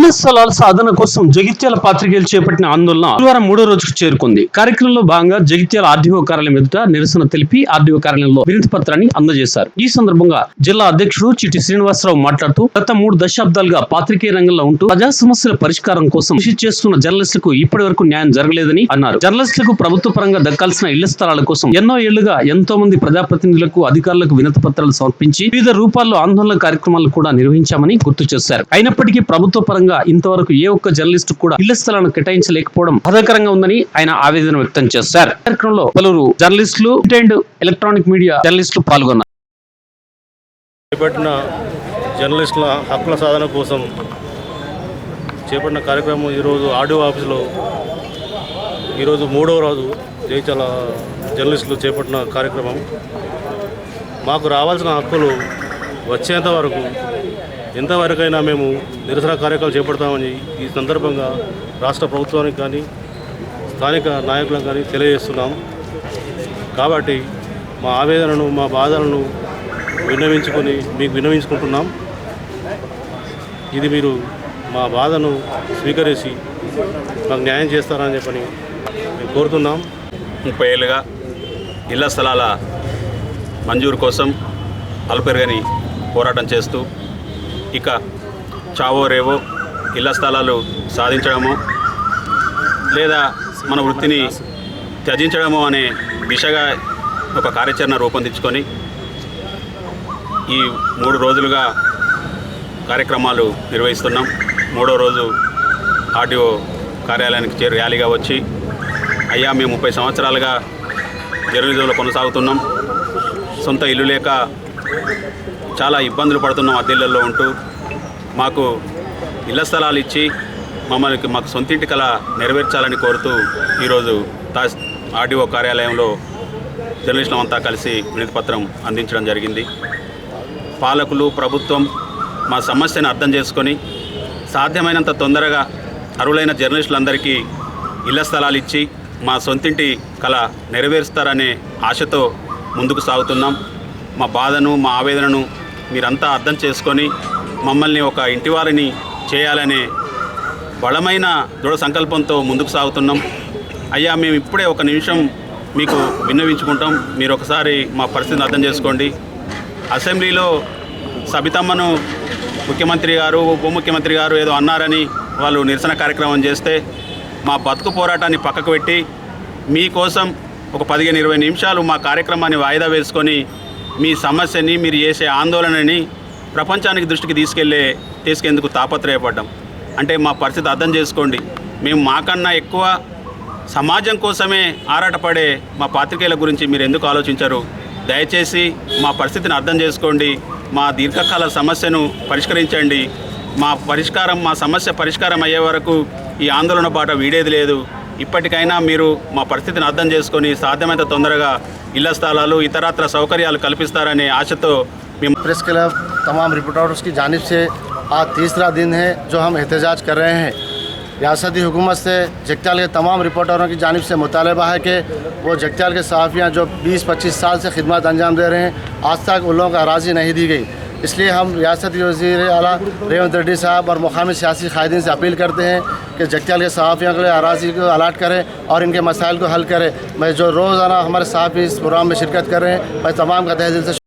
ఇళ్ళ స్థలాల సాధన కోసం జగిత్యాల పాత్రికేయులు చేపట్టిన ఆందోళన గురువారం మూడో రోజుకు చేరుకుంది. కార్యక్రమంలో భాగంగా జగిత్యాల ఆర్డీఓ కార్యాలయం ఎదుట నిరసన తెలిపి ఆర్డీఓ కార్యాలయంలో వినతి పత్రాన్ని అందజేశారు. ఈ సందర్భంగా జిల్లా అధ్యక్షుడు చిటి శ్రీనివాసరావు మాట్లాడుతూ గత మూడు దశాబ్దాలుగా పాత్రికేయ రంగంలో ఉంటూ ప్రజా సమస్యల పరిష్కారం కోసం కృషి చేస్తున్న జర్నలిస్టులకు ఇప్పటి వరకు న్యాయం జరగలేదని అన్నారు. జర్నలిస్టులకు ప్రభుత్వ పరంగా దక్కాల్సిన ఇళ్ళ స్థలాల కోసం ఎన్నో ఏళ్ళుగా ఎంతో మంది ప్రజాప్రతినిధులకు అధికారులకు వినతి పత్రాలు సమర్పించి వివిధ రూపాల్లో ఆందోళన కార్యక్రమాలు కూడా నిర్వహించామని గుర్తు చేశారు. అయినప్పటికీ ప్రభుత్వ పరంగా ఇంతవరకు ఏ ఒక్క జర్నలిస్టు కూడా ఇళ్ళ స్థలాలను కేటాయించలేకపోవడం బాధాకరంగా ఉందని ఆయన ఆవేదన వ్యక్తం చేశారు. కార్యక్రమంలో పలువురు జర్నలిస్టులు అండ్ ఎలక్ట్రానిక్ మీడియా జర్నలిస్టులు పాల్గొన్నారు. చేపట్టిన జర్నలిస్టుల హక్కుల సాధన కోసం చేపట్టిన కార్యక్రమం ఈరోజు ఆడియో ఆఫీసులో ఈరోజు మూడవ రోజు జయచాల జర్నలిస్టులు చేపట్టిన కార్యక్రమం. మాకు రావాల్సిన హక్కులు వచ్చేంత వరకు ఎంతవరకైనా మేము నిరసన కార్యక్రమాలు చేపడతామని ఈ సందర్భంగా రాష్ట్ర ప్రభుత్వానికి కానీ స్థానిక నాయకులకు కానీ తెలియజేస్తున్నాం. కాబట్టి మా ఆవేదనను మా బాధలను విన్నవించుకొని మీకు విన్నవించుకుంటున్నాం. ఇది మీరు మా బాధను స్వీకరించి మాకు న్యాయం చేస్తారని చెప్పని మేము కోరుతున్నాం. ముప్పై ఏళ్ళుగా ఇళ్ళ స్థలాల మంజూరు కోసం అల్పెరగని పోరాటం చేస్తూ ఇక చావో రేవో ఇళ్ళ స్థలాలు సాధించడము లేదా మన వృత్తిని త్యజించడము అనే దిశగా ఒక కార్యాచరణ రూపొందించుకొని ఈ మూడు రోజులుగా కార్యక్రమాలు నిర్వహిస్తున్నాం. మూడో రోజు ఆర్టీఓ కార్యాలయానికి చేరు ర్యాలీగా వచ్చి అయ్యా మేము ముప్పై సంవత్సరాలుగా జర్నలిజంలో కొనసాగుతున్నాం. సొంత ఇల్లు లేక చాలా ఇబ్బందులు పడుతున్నాం అద్దెళ్ళల్లో ఉంటూ. మాకు ఇళ్ళ స్థలాలు ఇచ్చి మమ్మల్ని మాకు సొంతింటి కళ నెరవేర్చాలని కోరుతూ ఈరోజు తా ఆర్డీఓ కార్యాలయంలో జర్నలిస్టులం అంతా కలిసి వినతి పత్రం అందించడం జరిగింది. పాలకులు ప్రభుత్వం మా సమస్యను అర్థం చేసుకొని సాధ్యమైనంత తొందరగా అరువులైన జర్నలిస్టులందరికీ ఇళ్ళ స్థలాలు ఇచ్చి మా సొంతింటి కళ నెరవేరుస్తారనే ఆశతో ముందుకు సాగుతున్నాం. మా బాధను మా ఆవేదనను మీరంతా అర్థం చేసుకొని మమ్మల్ని ఒక ఇంటివారిని చేయాలనే బలమైన దృఢ సంకల్పంతో ముందుకు సాగుతున్నాం. అయ్యా మేము ఇప్పుడే ఒక నిమిషం మీకు విన్నవించుకుంటాం. మీరు ఒకసారి మా పరిస్థితిని అర్థం చేసుకోండి. అసెంబ్లీలో సబితమ్మను ముఖ్యమంత్రి గారు ఉప ముఖ్యమంత్రి గారు ఏదో అన్నారని వాళ్ళు నిరసన కార్యక్రమం చేస్తే మా బతుకు పోరాటాన్ని పక్కకు పెట్టి మీకోసం ఒక పదిహేను ఇరవై నిమిషాలు మా కార్యక్రమాన్ని వాయిదా వేసుకొని మీ సమస్యని మీరు చేసే ఆందోళనని ప్రపంచానికి దృష్టికి తీసుకెళ్ళే తీసుకెందుకు తాపత్రయపడ్డాం. అంటే మా పరిస్థితి అర్థం చేసుకోండి. మేము మాకన్నా ఎక్కువ సమాజం కోసమే ఆరాటపడే మా పాత్రికేయుల గురించి మీరు ఎందుకు ఆలోచించరు? దయచేసి మా పరిస్థితిని అర్థం చేసుకోండి. మా దీర్ఘకాల సమస్యను పరిష్కరించండి. మా పరిష్కారం మా సమస్య పరిష్కారం అయ్యే వరకు ఈ ఆందోళన బాట వీడేది లేదు. ఇప్పటికైనా మీరు మా పరిస్థితిని అర్థం చేసుకొని సాధ్యమైనంత తొందరగా ఇళ్ల స్థలాలు ఇతరత్ర సౌకర్యాలు కల్పిస్తారనే ఆశతో మేము प्रेस क्लब तमाम रिपोर्टर्स की जानब से आज तीसरा दिन है जो हम एहतजाज कर रहे हैं रियासती हुकूमत से जगत्याल के तमाम रिपोर्टरों की जानब से मुतालबा है कि वो जगत्याल के सहाफ़ियाँ जो 20-25 साल से खिदमत अंजाम दे रहे हैं आज तक उन लोगों को अराजी नहीं दी गई اس لیے ہم ریاست وزیر اعلیٰ ریونت ریڈی صاحب اور مقامی سیاسی قائدین سے اپیل کرتے ہیں کہ جگتیال کے صحافیوں کے لیے اراضی کو الاٹ کریں اور ان کے مسائل کو حل کریں۔ میں جو روزانہ ہمارے صحافی اس پروگرام میں شرکت کر رہے ہیں، میں تمام کا تحصیل سے